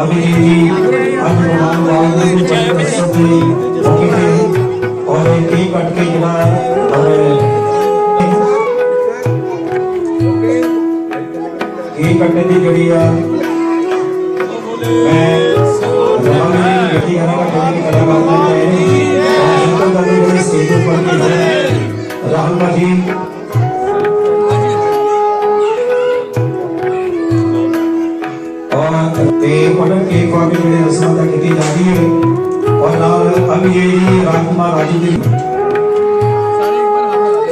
अभी भी अनुमान वाले सभी होगी है और एक ही कट के गिरा है और ये कटने की जड़ी है मैं गति हरा करने की कलाकार में है और इनको करने के लिए स्टेज पर राहुल जी ਤੇ ਉਹਨਾਂ ਕੇ ਕੋਲ ਜਿਹੜੇ ਰਸਮਾਂ ਦਾ ਕੀਤੀ ਜਾਂਦੀ ਹੈ ਔਰ ਨਾਲ ਅਭੀ ਜੀ ਰਾਜਕੁਮਾਰ ਰਾਜੂ ਜੀ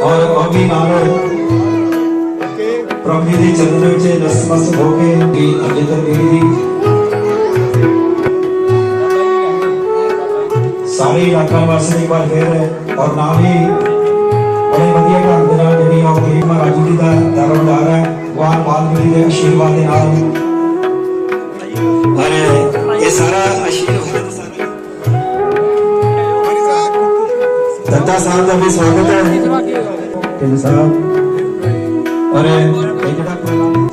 ਔਰ ਅਭੀ ਨਾਲ ਪ੍ਰਭੂ ਦੇ ਚਰਨ ਵਿੱਚ ਨਸਮਸ ਹੋ ਕੇ ਵੀ ਅੱਗੇ ਤੱਕ ਦੀ ਸਾਰੇ ਇਲਾਕਾ ਵਾਸੀ ਇੱਕ ਵਾਰ ਫਿਰ ਔਰ ਨਾਲ ਹੀ ਬੜੇ ਵਧੀਆ ਢੰਗ ਦੇ ਨਾਲ ਜਿਹੜੀ ਆ ਦੱਤਾ ਸਾਹਿਬ ਦਾ ਵੀ ਸਵਾਗਤ ਹੈ। ਢਿੱਲੋਂ ਸਾਹਿਬ ਔਰ ਇਹ ਜਿਹੜਾ ਪ੍ਰੋਗਰਾਮ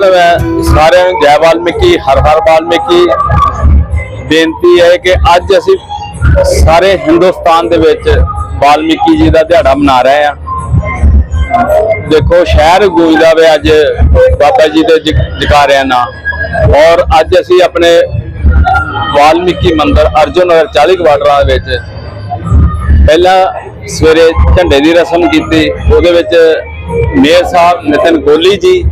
ਪਹਿਲਾਂ ਮੈਂ ਸਾਰਿਆਂ ਨੂੰ ਜੈ ਵਾਲਮੀਕੀ, ਹਰ ਹਰ ਵਾਲਮੀਕੀ। ਬੇਨਤੀ ਹੈ ਕਿ ਅੱਜ ਅਸੀਂ ਸਾਰੇ ਹਿੰਦੁਸਤਾਨ ਦੇ ਵਿੱਚ ਵਾਲਮੀਕੀ ਜੀ ਦਾ ਦਿਹਾੜਾ ਮਨਾ ਰਹੇ ਹਾਂ। ਦੇਖੋ, ਸ਼ਹਿਰ ਗੂੰਜਦਾ ਵੇ ਅੱਜ ਬਾਬਾ ਜੀ ਦੇ ਜਕਾਰਿਆਂ ਨਾਲ। ਔਰ ਅੱਜ ਅਸੀਂ ਆਪਣੇ ਵਾਲਮੀਕੀ ਮੰਦਿਰ ਅਰਜੁਨ ਨਗਰ 40 ਕੁਆਟਰਾਂ ਦੇ ਵਿੱਚ ਪਹਿਲਾਂ ਸਵੇਰੇ ਝੰਡੇ ਦੀ ਰਸਮ ਕੀਤੀ। ਉਹਦੇ ਵਿੱਚ ਮੇਅਰ ਸਾਹਿਬ ਨਿਤਨ ਗੋਲੀ ਜੀ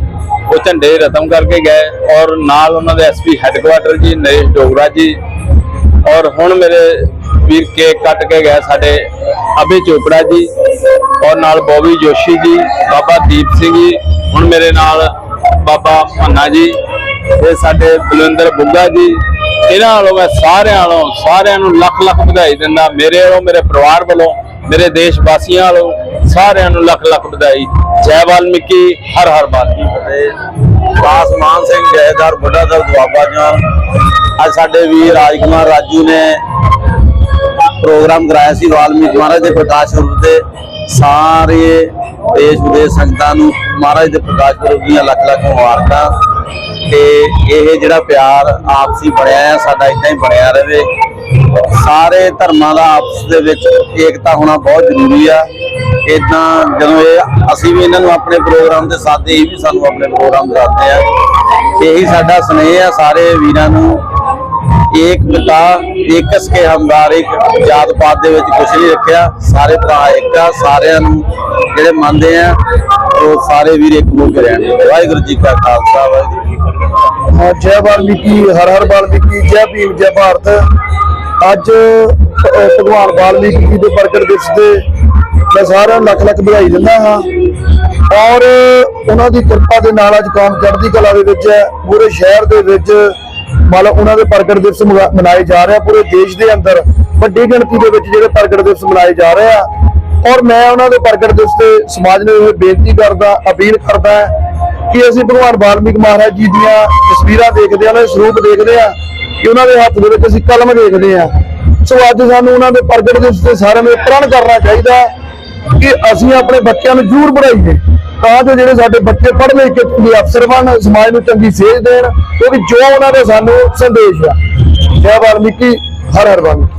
ਉਹ ਝੰਡੇ ਰਤਮ ਕਰਕੇ ਗਏ ਔਰ ਨਾਲ ਉਹਨਾਂ ਦੇ ਐਸਪੀ ਹੈੱਡਕੁਆਟਰ ਜੀ, ਨਰੇਸ਼ ਡੋਗਰਾ ਜੀ ਔਰ ਹੁਣ ਮੇਰੇ ਵੀਰ ਕੇਕ ਕੱਟ ਕੇ ਗਏ ਸਾਡੇ ਅਭੇ ਚੋਪੜਾ ਜੀ ਔਰ ਨਾਲ ਬੋਬੀ ਜੋਸ਼ੀ ਜੀ, ਬਾਬਾ ਦੀਪ ਸਿੰਘ ਜੀ, ਹੁਣ ਮੇਰੇ ਨਾਲ ਬਾਬਾ ਮੰਨਾ ਜੀ ਇਹ ਸਾਡੇ ਬਲਵਿੰਦਰ ਬੁੱਗਾ ਜੀ। ਇਹਨਾਂ ਵੱਲੋਂ ਮੈਂ ਸਾਰਿਆਂ ਵੱਲੋਂ ਸਾਰਿਆਂ ਨੂੰ ਲੱਖ ਲੱਖ ਵਧਾਈ ਦਿੰਦਾ, ਮੇਰੇ ਵੱਲੋਂ, ਮੇਰੇ ਪਰਿਵਾਰ ਵੱਲੋਂ, ਮੇਰੇ ਦੇਸ਼ ਵਾਸੀਆਂ ਵੱਲੋਂ, ਸਾਰਿਆਂ ਨੂੰ ਲੱਖ ਲੱਖ ਵਧਾਈ। ਜੈ ਵਾਲਮੀਕੀ, ਹਰ ਹਰ ਵਾਲਮੀਕੀ। ਫਤਿਹ ਆਸਮਾਨ ਸਿੰਘ ਜੈਦਾਰ ਬੁੱਢਾ ਦਲ ਦੁਆਬਾ ਜਾਨ ਅੱਜ ਸਾਡੇ ਵੀਰ ਰਾਜ ਕੁਮਾਰ ਰਾਜੂ ਨੇ ਪ੍ਰੋਗਰਾਮ ਕਰਾਇਆ ਸੀ ਵਾਲਮੀਕ ਮਹਾਰਾਜ ਦੇ ਪ੍ਰਕਾਸ਼ ਪੁਰਬ ਤੇ। ਸਾਰੇ ਦੇਸ਼ ਵਿਦੇਸ਼ ਸੰਗਤਾਂ ਨੂੰ ਮਹਾਰਾਜ ਦੇ ਪ੍ਰਕਾਸ਼ ਪੁਰਬ ਦੀਆਂ ਲੱਖ ਲੱਖ ਮੁਬਾਰਕਾਂ। ਤੇ ਇਹ ਜਿਹੜਾ ਪਿਆਰ ਆਪਸੀ ਬਣਿਆ ਆ, ਸਾਡਾ ਇਦਾਂ ਹੀ ਬਣਿਆ ਰਹੇ। ਸਾਰੇ ਧਰਮਾਂ ਦਾ ਆਪਸ ਦੇ ਵਿੱਚ ਏਕਤਾ ਹੋਣਾ ਬਹੁਤ ਜ਼ਰੂਰੀ ਆ। ਇਦਾਂ ਜਦੋਂ ਇਹ ਅਸੀਂ ਵੀ ਇਹਨਾਂ ਨੂੰ ਆਪਣੇ ਪ੍ਰੋਗਰਾਮ ਤੇ ਸਾਥ, ਇਹ ਵੀ ਸਾਨੂੰ ਆਪਣੇ ਪ੍ਰੋਗਰਾਮ ਤੇ ਆ ਇਹੀ ਸਾਡਾ ਸਨੇਹ ਆ ਸਾਰੇ ਵੀਰਾਂ ਨੂੰ। ਏਕ ਪਿਤਾ ਏਕਸ ਕੇ ਹਮਦਾਰ ਇੱਕ ਜਾਤ ਪਾਤ ਦੇ ਵਿੱਚ ਕੁਝ ਨਹੀਂ ਰੱਖਿਆ। ਸਾਰੇ ਭਰਾ ਇੱਕ ਆ, ਸਾਰਿਆਂ ਨੂੰ ਜਿਹੜੇ ਮੰਨਦੇ ਆ, ਉਹ ਸਾਰੇ ਵੀਰ ਇੱਕ ਹੋ ਕੇ ਰਹਿਣ। ਵਾਹਿਗੁਰੂ ਜੀ ਕਾ ਖਾਲਸਾ, ਵਾਹਿਗੁਰੂ ਜੀ ਕੀ ਫਤਿਹ। ਜੈ ਵਾਲਮੀਕੀ, ਹਰ ਹਰ ਵਾਲਮੀਕੀ, ਜੈ ਭੀਮ, ਜੈ ਭਾਰਤ। ਅੱਜ ਭਗਵਾਨ ਵਾਲਮੀਕੀ ਜੀ ਦੇ ਪ੍ਰਗਟ ਦਿਵਸ ਦੇ ਮੈਂ ਸਾਰਿਆਂ ਨੂੰ ਲੱਖ ਲੱਖ ਵਧਾਈ ਦਿੰਦਾ ਹਾਂ। ਔਰ ਉਹਨਾਂ ਦੀ ਕਿਰਪਾ ਦੇ ਨਾਲ ਅੱਜ ਕੌਮ ਚੜ੍ਹਦੀ ਕਲਾ ਦੇ ਵਿੱਚ ਹੈ, ਪੂਰੇ ਸ਼ਹਿਰ ਦੇ ਵਿੱਚ ਮਤਲਬ ਉਹਨਾਂ ਦੇ ਪ੍ਰਗਟ ਦਿਵਸ ਮਗਾ- ਮਨਾਏ ਜਾ ਰਹੇ ਆ, ਪੂਰੇ ਦੇਸ਼ ਦੇ ਅੰਦਰ ਵੱਡੀ ਗਿਣਤੀ ਦੇ ਵਿੱਚ ਜਿਹੜੇ ਪ੍ਰਗਟ ਦਿਵਸ ਮਨਾਏ ਜਾ ਰਹੇ ਆ। ਔਰ ਮੈਂ ਉਹਨਾਂ ਦੇ ਪ੍ਰਗਟ ਦਿਵਸ ਤੇ ਸਮਾਜ ਨੂੰ ਇਹ ਬੇਨਤੀ ਕਰਦਾ, ਅਪੀਲ ਕਰਦਾ ਕਿ ਅਸੀਂ ਭਗਵਾਨ ਵਾਲਮੀਕ ਮਹਾਰਾਜ ਜੀ ਦੀਆਂ ਤਸਵੀਰਾਂ ਦੇਖਦੇ ਆ ਉਹਨਾਂ ਦੇ ਸਰੂਪ ਦੇਖਦੇ ਆ ਕਿ ਉਹਨਾਂ ਦੇ ਹੱਥ ਦੇ ਵਿੱਚ ਅਸੀਂ ਕਲਮ ਦੇਖਦੇ ਆ ਸੋ ਅੱਜ ਸਾਨੂੰ ਉਹਨਾਂ ਦੇ ਪ੍ਰਗਟ ਦੇ ਤੇ ਸਾਰਿਆਂ ਨੂੰ ਇਹ ਪ੍ਰਣ ਕਰਨਾ ਚਾਹੀਦਾ ਕਿ ਅਸੀਂ ਆਪਣੇ ਬੱਚਿਆਂ ਨੂੰ ਜ਼ਰੂਰ ਪੜ੍ਹਾਈਏ। ਤਾਂ ਜੋ ਜਿਹੜੇ ਸਾਡੇ ਬੱਚੇ ਪੜ੍ਹ ਲਿਖ ਕੇ ਚੰਗੇ ਅਫਸਰ ਬਣਨ ਸਮਾਜ ਨੂੰ ਚੰਗੀ ਸੇਧ ਦੇਣ, ਕਿਉਂਕਿ ਜੋ ਉਹਨਾਂ ਦਾ ਸਾਨੂੰ ਸੰਦੇਸ਼ ਆ। ਜੈ ਵਾਲਮੀਕੀ ਹਰ ਹਰ ਵਾਲਮੀਕੀ